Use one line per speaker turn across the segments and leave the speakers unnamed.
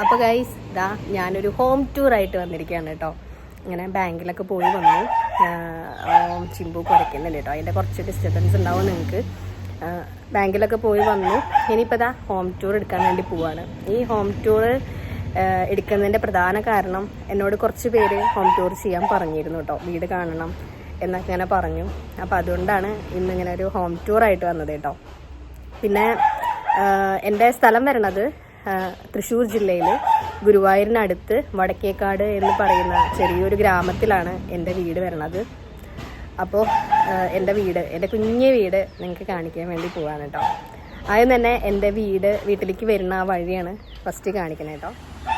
അപ്പോൾ ഗൈസ് ഇതാ ഞാനൊരു ഹോം ടൂർ ആയിട്ട് വന്നിരിക്കുകയാണ് കേട്ടോ. ഇങ്ങനെ ബാങ്കിലൊക്കെ പോയി വന്നു. ചിമ്പു കുറയ്ക്കുന്നുണ്ട് കേട്ടോ. അതിന്റെ കുറച്ച് ഡിസ്റ്റർബൻസ് ഉണ്ടാവും നിങ്ങൾക്ക്. ബാങ്കിലൊക്കെ പോയി വന്നു. ഇനിയിപ്പോൾ ഇതാ ഹോം ടൂർ എടുക്കാൻ വേണ്ടി പോവാണ്. ഈ ഹോം ടൂർ എടുക്കുന്നതിന്റെ പ്രധാന കാരണം എന്നോട് കുറച്ച് പേര് ഹോം ടൂർ ചെയ്യാൻ പറഞ്ഞിരുന്നു കേട്ടോ. വീട് കാണണം എന്നൊക്കെ ഇങ്ങനെ പറഞ്ഞു. അപ്പോൾ അതുകൊണ്ടാണ് ഇന്നിങ്ങനെ ഒരു ഹോം ടൂർ ആയിട്ട് വന്നത് കേട്ടോ. പിന്നെ എന്റെ സ്ഥലം വരണത് തൃശ്ശൂർ ജില്ലയിൽ ഗുരുവായൂരിനടുത്ത് വടക്കേക്കാട് എന്ന് പറയുന്ന ചെറിയൊരു ഗ്രാമത്തിലാണ് എന്റെ വീട് വരണത് അപ്പോൾ എന്റെ വീട് എന്റെ കുഞ്ഞു വീട് നിങ്ങൾക്ക് കാണിക്കാൻ വേണ്ടി പോവാണ് കേട്ടോ ആദ്യം തന്നെ എന്റെ വീട് വീട്ടിലേക്ക് വരുന്ന ആ വഴിയാണ് ഫസ്റ്റ് കാണിക്കുന്നത് കേട്ടോ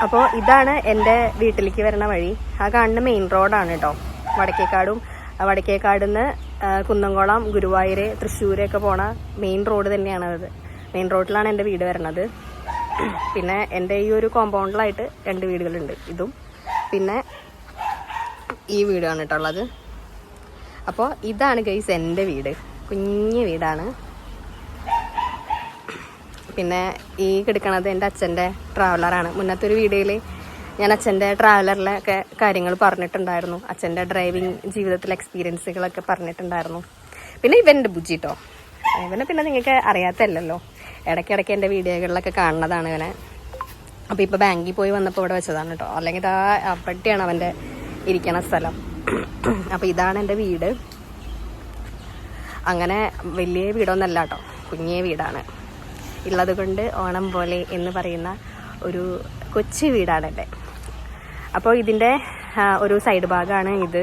അപ്പോൾ ഇതാണ് എന്റെ വീട്ടിലേക്ക് വരുന്ന വഴി. ആ കാണുന്ന മെയിൻ റോഡാണ് കേട്ടോ വടക്കേക്കാടും വടക്കേക്കാട് നിന്ന് കുന്നംകുളം ഗുരുവായൂർ തൃശ്ശൂരൊക്കെ പോണ മെയിൻ റോഡ് തന്നെയാണ് മെയിൻ റോഡിലാണ് എന്റെ വീട് വരുന്നത്. പിന്നെ എന്റെ ഈ ഒരു കോമ്പൗണ്ടിലായിട്ട് രണ്ട് വീടുകളുണ്ട്. ഇതും. പിന്നെ ഈ വീടാണ് കേട്ടോ ഉള്ളത്. അപ്പോൾ ഇതാണ് ഗൈസ് എന്റെ വീട്. കുഞ്ഞു വീടാണ്. പിന്നെ ഈ കിടക്കണത് എന്റെ അച്ഛന്റെ ട്രാവലറാണ് മുന്നത്തെ ഒരു വീഡിയോയിൽ ഞാൻ അച്ഛന്റെ ട്രാവലറിലൊക്കെ കാര്യങ്ങൾ പറഞ്ഞിട്ടുണ്ടായിരുന്നു. അച്ഛന്റെ ഡ്രൈവിംഗ് ജീവിതത്തിലെ എക്സ്പീരിയൻസുകളൊക്കെ പറഞ്ഞിട്ടുണ്ടായിരുന്നു. പിന്നെ ഇവന്റെ ബുജി കേട്ടോ ഇവനെ പിന്നെ നിങ്ങൾക്ക് അറിയാത്തല്ലോ ഇടയ്ക്കിടയ്ക്ക് എന്റെ വീഡിയോകളിലൊക്കെ കാണുന്നതാണ് ഇവനെ. അപ്പോൾ ഇപ്പോൾ ബാങ്കിൽ പോയി വന്നപ്പോൾ ഇവിടെ വെച്ചതാണ് കേട്ടോ. അല്ലെങ്കിൽ ആ അവിടെയാണ് അവന്റെ ഇരിക്കണ സ്ഥലം. അപ്പോൾ ഇതാണ് എന്റെ വീട്. അങ്ങനെ വലിയ വീടൊന്നല്ല കേട്ടോ. കുഞ്ഞേ വീടാണ്. ഉള്ളത് കൊണ്ട് ഓണം പോലെ എന്ന് പറയുന്ന ഒരു കൊച്ചു വീടാണ് എന്റെ. അപ്പോൾ ഇതിന്റെ ഒരു സൈഡ് ഭാഗമാണ് ഇത്.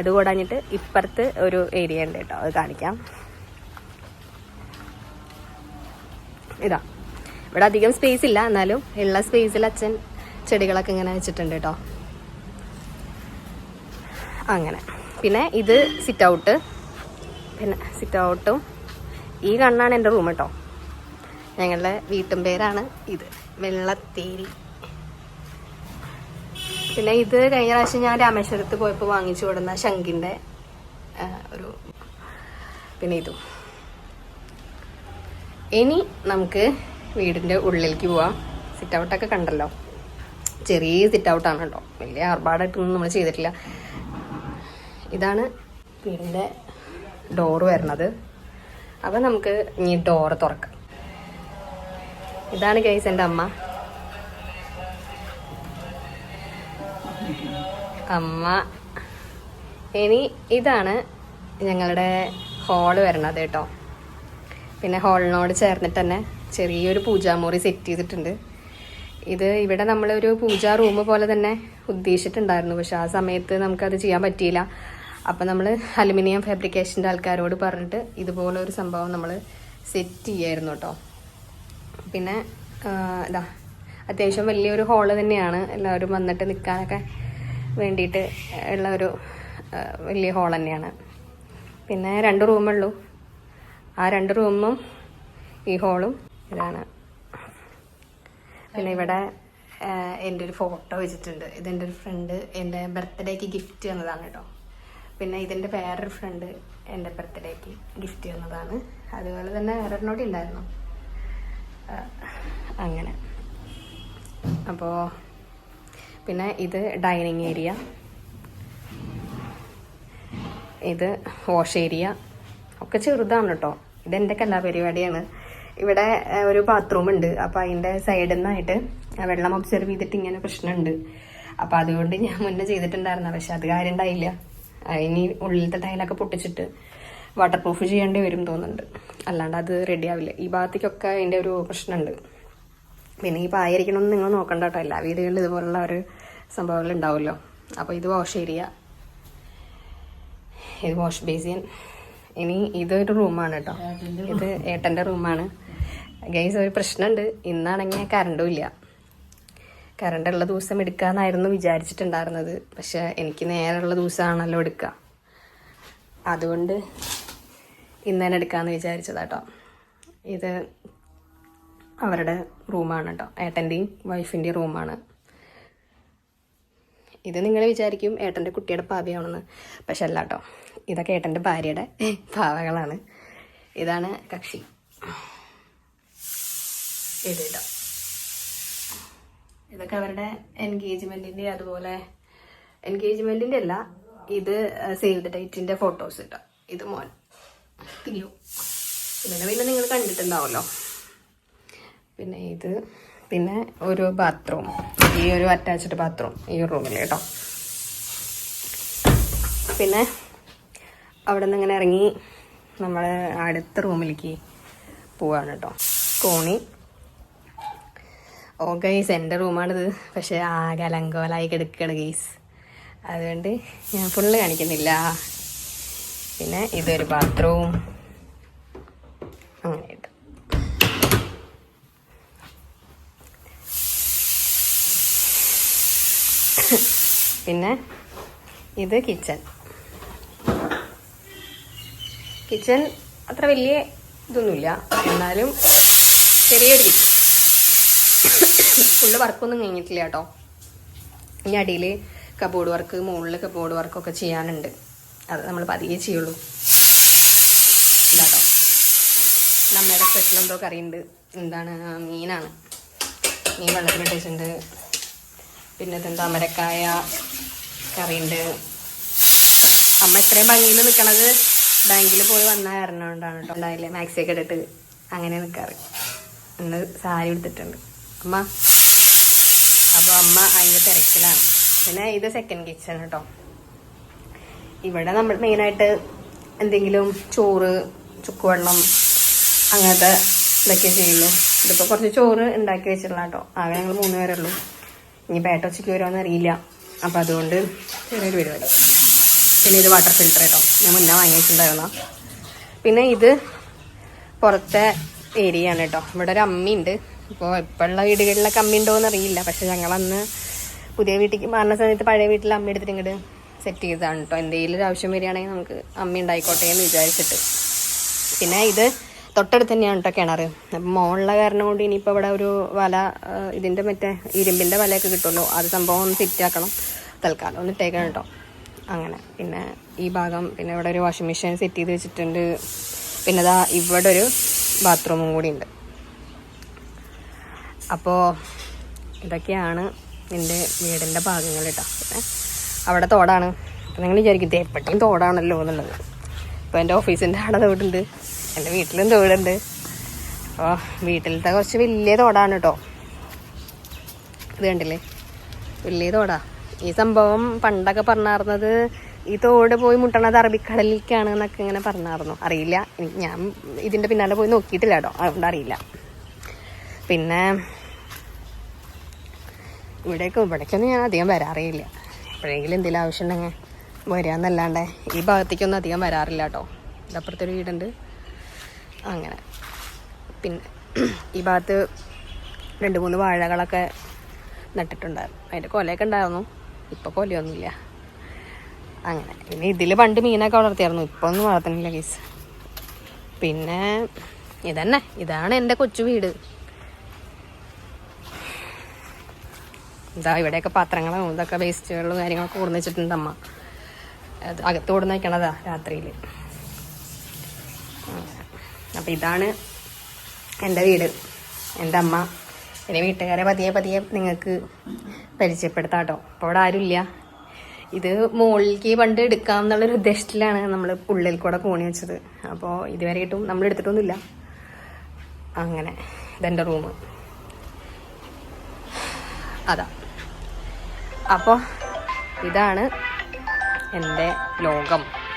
ഇത് കൂടാഞ്ഞിട്ട് ഇപ്പുറത്ത് ഒരു ഏരിയ ഉണ്ട് കേട്ടോ. അത് കാണിക്കാം. ഇതാ. ഇവിടെ അധികം സ്പേസ് ഇല്ല എന്നാലും ഉള്ള സ്പേസിൽ അച്ഛൻ ചെടികളൊക്കെ ഇങ്ങനെ വെച്ചിട്ടുണ്ട് കേട്ടോ അങ്ങനെ. പിന്നെ ഇത് സിറ്റ് ഔട്ട് പിന്നെ സിറ്റ് ഔട്ടും ഈ കണ്ണാണ് എന്റെ റൂം കേട്ടോ ഞങ്ങളുടെ വീട്ടും പേരാണ് ഇത് വെള്ളത്തേരി. പിന്നെ ഇത് കഴിഞ്ഞ പ്രാവശ്യം ഞാൻ രാമേശ്വരത്ത് പോയപ്പോൾ വാങ്ങിച്ചു കൊടുന്ന ശംഖിന്റെ ഒരു പിന്നെ ഇതും. ഇനി നമുക്ക് വീടിന്റെ ഉള്ളിലേക്ക് പോവാം. സിറ്റ് ഔട്ടൊക്കെ കണ്ടല്ലോ. ചെറിയ സിറ്റ് ഔട്ടാണ് കേട്ടോ. വലിയ ആർഭാടായിട്ടൊന്നും നമ്മൾ ചെയ്തിട്ടില്ല. ഇതാണ് വീടിന്റെ ഡോറ് വരുന്നത് അപ്പം നമുക്ക് ഇനി ഡോറ് തുറക്കാം. ഇതാണ് കേസ് എന്റെ അമ്മ. അമ്മ. ഇനി ഇതാണ് ഞങ്ങളുടെ ഹോൾ വരണത് കേട്ടോ. പിന്നെ ഹോളിനോട് ചേർന്നിട്ട് തന്നെ ചെറിയൊരു പൂജാമുറി സെറ്റ് ചെയ്തിട്ടുണ്ട്. ഇത് ഇവിടെ നമ്മളൊരു പൂജാ റൂം പോലെ തന്നെ ഉദ്ദേശിച്ചിട്ടുണ്ടായിരുന്നു. പക്ഷെ ആ സമയത്ത് നമുക്കത് ചെയ്യാൻ പറ്റിയില്ല. അപ്പം നമ്മൾ അലുമിനിയം ഫാബ്രിക്കേഷന്റെ ആൾക്കാരോട് പറഞ്ഞിട്ട് ഇതുപോലെ ഒരു സംഭവം നമ്മൾ സെറ്റ് ചെയ്യായിരുന്നു കേട്ടോ പിന്നെ ഇതാ അത്യാവശ്യം വലിയൊരു ഹോൾ തന്നെയാണ്. എല്ലാവരും വന്നിട്ട് നിൽക്കാനൊക്കെ വേണ്ടിയിട്ട് ഉള്ള ഒരു വലിയ ഹോൾ തന്നെയാണ്. പിന്നെ രണ്ട് റൂമുള്ളൂ ആ രണ്ട് റൂമും ഈ ഹോളും ഇതാണ്. പിന്നെ ഇവിടെ എന്റെ ഒരു ഫോട്ടോ വെച്ചിട്ടുണ്ട്. ഇതെന്റെ ഒരു ഫ്രണ്ട് എന്റെ ബർത്ത്ഡേക്ക് ഗിഫ്റ്റ് തന്നതാണ് കേട്ടോ. പിന്നെ ഇതിന്റെ വേറൊരു ഫ്രണ്ട് എന്റെ ബർത്ത്ഡേക്ക് ഗിഫ്റ്റ് തന്നതാണ്. അതുപോലെ തന്നെ വേറൊരെണ്ണോടി ഉണ്ടായിരുന്നു. അങ്ങനെ. അപ്പോൾ പിന്നെ ഇത് ഡൈനിങ് ഏരിയ. ഇത് വാഷ് ഏരിയ. ഒക്കെ ചെറുതാണ് കേട്ടോ. ഇതെന്റെ കലാപരിപാടിയാണ്. ഇവിടെ ഒരു ബാത്റൂം ഉണ്ട്. അപ്പോൾ അതിന്റെ സൈഡിൽ നിന്നായിട്ട് വെള്ളം ഒബ്സർവ് ചെയ്തിട്ട് ഇങ്ങനെ പ്രശ്നമുണ്ട്. അപ്പോൾ അതുകൊണ്ട് ഞാൻ മുന്നേ ചെയ്തിട്ടുണ്ടായിരുന്നു പക്ഷെ അത് കാര്യം ഉണ്ടായില്ല. ഇനി ഉള്ളിലത്തെ ടൈലൊക്കെ പൊട്ടിച്ചിട്ട് വാട്ടർ പ്രൂഫ് ചെയ്യേണ്ടി വരും തോന്നുന്നുണ്ട്. അല്ലാണ്ട് അത് റെഡി ആവില്ല. ഈ ഭാഗത്തേക്കൊക്കെ അതിന്റെ ഒരു പ്രശ്നമുണ്ട്. പിന്നെ ഈ പായിരിക്കണമെന്ന് നിങ്ങൾ നോക്കണ്ട കേട്ടോ. എല്ലാ വീടുകളിലും ഇതുപോലുള്ള ഒരു സംഭവങ്ങൾ ഉണ്ടാവുമല്ലോ. അപ്പോൾ ഇത് വാഷ് ഏരിയ ഇത് വാഷ് ബേസിൻ ഇനി ഇതൊരു റൂമാണ് കേട്ടോ. ഇത് ഏട്ടന്റെ റൂമാണ്. ഗൈസ് ഒരു പ്രശ്നമുണ്ട്. ഇന്നാണെങ്കിൽ കറണ്ടും ഇല്ല. കറണ്ട് ഉള്ള ദിവസം എടുക്കാമെന്നായിരുന്നു വിചാരിച്ചിട്ടുണ്ടായിരുന്നത്. പക്ഷെ എനിക്ക് നേരെയുള്ള ദിവസമാണല്ലോ എടുക്കുക അതുകൊണ്ട് ഇന്ന് തന്നെ എടുക്കാമെന്ന് വിചാരിച്ചതാട്ടോ ഇത് അവരുടെ റൂമാണ് കേട്ടോ. ഏട്ടന്റെയും വൈഫിന്റെയും റൂമാണ്. ഇത് നിങ്ങൾ വിചാരിക്കും ഏട്ടന്റെ കുട്ടിയുടെ പാവയാണെന്ന് പക്ഷെ അല്ല കേട്ടോ ഇതൊക്കെ ഏട്ടന്റെ ഭാര്യയുടെ പാവകളാണ് ഇതാണ് കക്ഷി. ഇത് ഇതൊക്കെ അവരുടെ എൻഗേജ്മെന്റിന്റെ അതുപോലെ എൻഗേജ്മെന്റിന്റെ അല്ല ഇത് സേവ് ദ ഡേറ്റിന്റെ ഫോട്ടോസ് കേട്ടോ ഇത് മോൻ. തിരിയോ ഇതിനെ പിന്നെ നിങ്ങൾ കണ്ടിട്ടുണ്ടാവല്ലോ. പിന്നെ ഇത് പിന്നെ ഒരു ബാത്റൂം ഈ ഒരു അറ്റാച്ച്ഡ് ബാത്റൂം ഈ റൂമിൽ കേട്ടോ. പിന്നെ അവിടെ നിന്ന് ഇങ്ങനെ ഇറങ്ങി നമ്മൾ അടുത്ത റൂമിലേക്ക് പോവാണ് കേട്ടോ. കോണി. ഓ ഗൈസ് എന്റെ റൂമാണിത് പക്ഷേ ആകെ അലങ്കോലായി കിടക്കുകയാണ് ഗൈസ് അതുകൊണ്ട് ഞാൻ ഫുള്ള് കാണിക്കുന്നില്ല. പിന്നെ ഇതൊരു ബാത്റൂം പിന്നെ ഇത് കിച്ചൺ. കിച്ചൺ അത്ര വലിയ ഇതൊന്നുമില്ല. എന്നാലും ചെറിയൊരു കിച്ചൺ. ഫുള്ള് വർക്കൊന്നും കഴിഞ്ഞിട്ടില്ല കേട്ടോ. ഇനി അടിയിൽ കബോർഡ് വർക്ക് മുകളിൽ കബോർഡ് വർക്കൊക്കെ ചെയ്യാനുണ്ട്. അത് നമ്മൾ പതിയെ ചെയ്യുള്ളൂ. നമ്മുടെ സ്പെഷ്യൽ എന്തോ കറിയുണ്ട്. എന്താണ്? മീനാണ്. മീൻ വെള്ളത്തിൽ വെള്ളത്തിലിട്ടിട്ടുണ്ട്. പിന്നെ ഇതെന്താ അമരക്കായ കറിയുണ്ട്. അമ്മ ഇത്രയും ഭംഗിയിൽ നിൽക്കണത് ബാങ്കിൽ പോയി വന്ന കൊണ്ടാണ് കേട്ടോ ഉണ്ടായില്ലേ മാക്സിയൊക്കെ ഇട്ടിട്ട് അങ്ങനെ നിൽക്കാറ് ഇന്ന് സാരി എടുത്തിട്ടുണ്ട് അമ്മ? അപ്പോൾ അമ്മ അതിന്റെ തിരക്കിലാണ്. പിന്നെ ഇത് സെക്കൻഡ് കിച്ചൺ കേട്ടോ ഇവിടെ നമ്മൾ മെയിനായിട്ട് എന്തെങ്കിലും ചോറ് ചുക്കുവെള്ളം അങ്ങനത്തെ ഇതൊക്കെ ചെയ്യുള്ളൂ ഇതിപ്പോൾ കുറച്ച് ചോറ് ഉണ്ടാക്കി വെച്ചിട്ടുള്ള കേട്ടോ ആകെ ഞങ്ങൾ മൂന്ന് പേരുള്ളൂ ഇനി പേട്ട ഉച്ചയ്ക്ക് വരുമോയെന്ന് അറിയില്ല. അപ്പോൾ അതുകൊണ്ട് ചെറിയൊരു പരിപാടി. പിന്നെ ഇത് വാട്ടർ ഫിൽറ്റർ കേട്ടോ. ഞാൻ മുന്നേ വാങ്ങിയിട്ടുണ്ടായിരുന്ന. പിന്നെ ഇത് പുറത്തെ ഏരിയ ആണ് കേട്ടോ. ഇവിടെ ഒരു അമ്മയുണ്ട് ഇപ്പോൾ ഇപ്പോഴുള്ള വീടുകളിലൊക്കെ അമ്മ ഉണ്ടോ എന്ന് അറിയില്ല. പക്ഷെ ഞങ്ങളന്ന് പുതിയ വീട്ടിലേക്ക് മാറുന്ന സമയത്ത് പഴയ വീട്ടിൽ അമ്മ എടുത്തിട്ട് ഇങ്ങോട്ട് സെറ്റ് ചെയ്തതാണ് കേട്ടോ. എന്തെങ്കിലും ഒരു ആവശ്യം വരികയാണെങ്കിൽ നമുക്ക് അമ്മ ഉണ്ടായിക്കോട്ടെ എന്ന് വിചാരിച്ചിട്ട്. പിന്നെ ഇത് തൊട്ടടുത്ത് തന്നെയാണ് കേട്ടോ കിണർ അപ്പം മുകളിലെ കാരണം കൊണ്ട് ഇനിയിപ്പോൾ ഇവിടെ ഒരു വല ഇതിന്റെ മറ്റേ ഇരുമ്പിന്റെ വലയൊക്കെ കിട്ടുമല്ലോ അത് സംഭവം ഒന്ന് സെറ്റാക്കണം തൽക്കാലം ഒന്ന് ഇട്ടേക്കണം കേട്ടോ അങ്ങനെ. പിന്നെ ഈ ഭാഗം പിന്നെ ഇവിടെ ഒരു വാഷിംഗ് മെഷീൻ സെറ്റ് ചെയ്ത് വെച്ചിട്ടുണ്ട്. പിന്നെ ഇതാ ഇവിടെ ഒരു ബാത്റൂമും കൂടി ഉണ്ട്. അപ്പോൾ ഇതൊക്കെയാണ് എന്റെ വീടിന്റെ ഭാഗങ്ങൾ കേട്ടോ പിന്നെ അവിടെ തോടാണ്. അപ്പം നിങ്ങൾ വിചാരിക്കും "ദേ എപ്പോഴും തോടാണല്ലോ എന്നുള്ളത്. ഇപ്പോൾ എന്റെ ഓഫീസിന്റെ അവിടെ തോടുണ്ട്. എന്റെ വീട്ടിലും തോടുണ്ട്. അപ്പോൾ വീട്ടിലത്തെ കുറച്ച് വലിയ തോടാണ് കേട്ടോ ഇത് കണ്ടില്ലേ? വലിയ തോടാ. ഈ സംഭവം പണ്ടൊക്കെ പറഞ്ഞാർന്നത് ഈ തോട് പോയി മുട്ടണത് അറബിക്കടലിലേക്കാണ് എന്നൊക്കെ ഇങ്ങനെ പറഞ്ഞായിരുന്നു അറിയില്ല. ഞാൻ ഇതിന്റെ പിന്നാലെ പോയി നോക്കിയിട്ടില്ല കേട്ടോ അതുകൊണ്ട് അറിയില്ല. പിന്നെ ഇവിടേക്ക് ഇവിടേക്കൊന്നും ഞാൻ അധികം വരാറില്ല എപ്പോഴെങ്കിലും എന്തെങ്കിലും ആവശ്യം ഉണ്ടെങ്കിൽ വരാന്നല്ലാണ്ട് ഈ ഭാഗത്തേക്കൊന്നും അധികം വരാറില്ല കേട്ടോ ഇതപ്പുറത്തൊരു വീടുണ്ട്. അങ്ങനെ. പിന്നെ ഈ ഭാഗത്ത് രണ്ട് മൂന്ന് വാഴകളൊക്കെ നട്ടിട്ടുണ്ടായിരുന്നു. അതിന്റെ കൊലയൊക്കെ ഉണ്ടായിരുന്നു. ഇപ്പോൾ കൊലയൊന്നുമില്ല. അങ്ങനെ. പിന്നെ ഇതിൽ പണ്ട് മീനൊക്കെ വളർത്തിയായിരുന്നു. ഇപ്പോൾ ഒന്നും വളർത്തുന്നില്ല കേസ് പിന്നെ ഇതന്നെ. ഇതാണ് എന്റെ കൊച്ചു വീട്. ഇതാ ഇവിടെയൊക്കെ പാത്രങ്ങളും ഇതൊക്കെ വേസ്റ്റുകളും കാര്യങ്ങളൊക്കെ കൊടുന്ന് വെച്ചിട്ടുണ്ട് അമ്മ. അത് അകത്ത് കൊടുന്ന് വയ്ക്കണതാ രാത്രിയിൽ അപ്പം ഇതാണ് എന്റെ വീട് എന്റെ അമ്മ. എന്റെ വീട്ടുകാരെ പതിയെ പതിയെ നിങ്ങൾക്ക് പരിചയപ്പെടുത്താം കേട്ടോ അപ്പോൾ അവിടെ ആരുമില്ല. ഇത് മുകളിലേക്ക് പണ്ട് എടുക്കാം എന്നുള്ളൊരു ഉദ്ദേശത്തിലാണ് നമ്മൾ ഉള്ളിൽ കൂടെ കോണി വെച്ചത്. അപ്പോൾ ഇതുവരെയായിട്ടും നമ്മൾ എടുത്തിട്ടൊന്നുമില്ല. അങ്ങനെ ഇതെന്റെ റൂം. അതാ. അപ്പോൾ ഇതാണ് എന്റെ ലോകം.